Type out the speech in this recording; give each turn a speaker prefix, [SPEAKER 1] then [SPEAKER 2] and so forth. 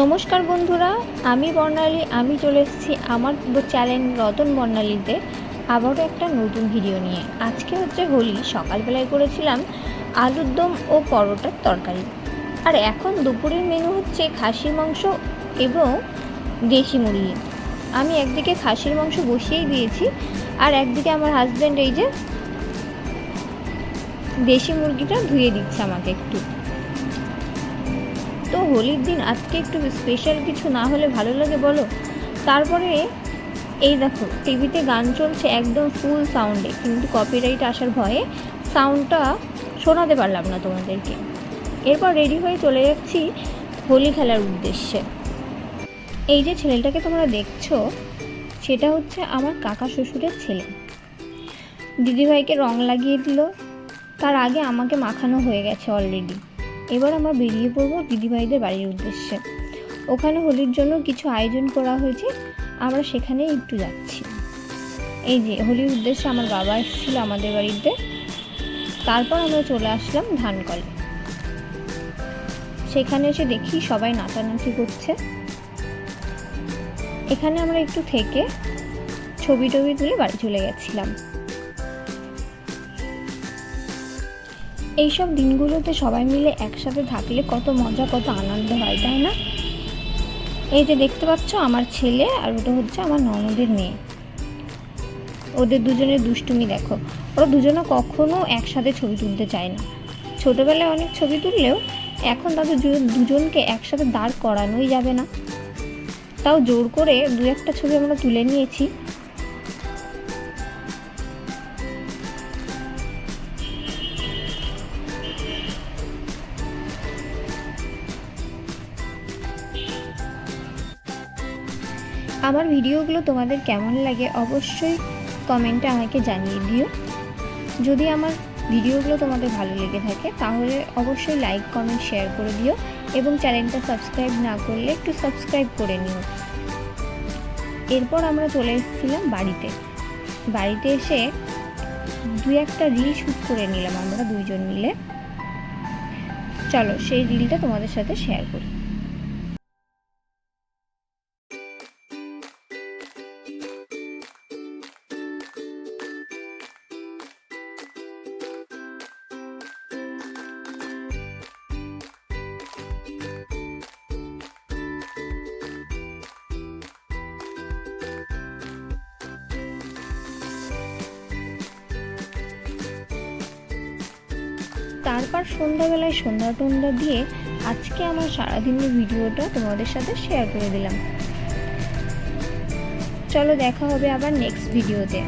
[SPEAKER 1] নমস্কার বন্ধুরা, আমি বর্ণালী, আমি চলে এসেছি আমার চ্যানেল রতন বর্ণালীতে আবারও একটা নতুন ভিডিও নিয়ে। আজকে হচ্ছে হোলি, সকালবেলায় করেছিলাম আলুর দম ও পরোটার তরকারি। আর এখন দুপুরের মেনু হচ্ছে খাসির মাংস এবং দেশি মুরগি। আমি একদিকে খাসির মাংস বসিয়েই দিয়েছি, আর একদিকে আমার হাজব্যান্ড এই যে দেশি মুরগিটা ধুয়ে দিচ্ছে আমাকে একটু। তো হোলির দিন, আজকে একটু স্পেশাল কিছু না হলে ভালো লাগে বলো? তারপরে এই দেখো, টিভিতে গান চলছে একদম ফুল সাউন্ডে কিন্তু কপিরাইট আসার ভয়ে সাউন্ডটা শোনাতে পারলাম না তোমাদেরকে। এরপর রেডি হয়ে চলে যাচ্ছি হোলি খেলার উদ্দেশ্যে। এই যে ছেলেটাকে তোমরা দেখছ, সেটা হচ্ছে আমার কাকা শ্বশুরের ছেলে। দিদিভাইকে রং লাগিয়ে দিল, তার আগে আমাকে মাখানো হয়ে গেছে অলরেডি এবার আমরা বেরিয়ে পড়ব দিদিভাইদের বাড়ির উদ্দেশ্যে। ওখানে হোলির জন্য কিছু আয়োজন করা হয়েছে, আমরা সেখানে একটু যাচ্ছি। এই যে, হোলির উদ্দেশ্যে আমার বাবা এসেছিল আমাদের বাড়িতে। তারপর আমরা চলে আসলাম ধানকলে। সেখানে এসে দেখি সবাই নাচানাচি করছে। এখানে আমরা একটু থেকে ছবি টবি তুলে বাড়ি চলে গেছিলাম। এইসব দিনগুলোতে সবাই মিলে একসাথে থাকলে কত মজা, কত আনন্দ হয়, তাই না? এই যে দেখতে পাচ্ছ, আমার ছেলে আর ওটা হচ্ছে আমার ননদের মেয়ে। ওদের দুজনের দুষ্টুমি দেখো। ওরা দুজনে কখনো একসাথে ছবি তুলতে চায় না। ছোটোবেলায় অনেক ছবি তুললেও এখন তাদের দুজনকে একসাথে দাঁড় করানোই যাবে না। তাও জোর করে দু একটা ছবি আমরা তুলে নিয়েছি। আমার ভিডিওগুলো তোমাদের কেমন লাগে অবশ্যই কমেন্টে আমাকে জানিয়ে দিও। যদি আমার ভিডিওগুলো তোমাদের ভালো লেগে থাকে, তাহলে অবশ্যই লাইক, কমেন্ট, শেয়ার করে দিও এবং চ্যানেলটা সাবস্ক্রাইব না করলে একটু সাবস্ক্রাইব করে নিও। এরপর আমরা চলে এসেছিলাম বাড়িতে। বাড়িতে এসে দু একটা রিল শ্যুট করে নিলাম আমরা দুইজন মিলে। চলো সেই রিলটা তোমাদের সাথে শেয়ার করি। তারপর সন্ধ্যাবেলায় সন্ধ্যা টন্ধ্যা দিয়ে আজকে আমার সারাদিনের ভিডিওটা তোমাদের সাথে শেয়ার করে দিলাম। চলো দেখা হবে আবার নেক্সট ভিডিওতে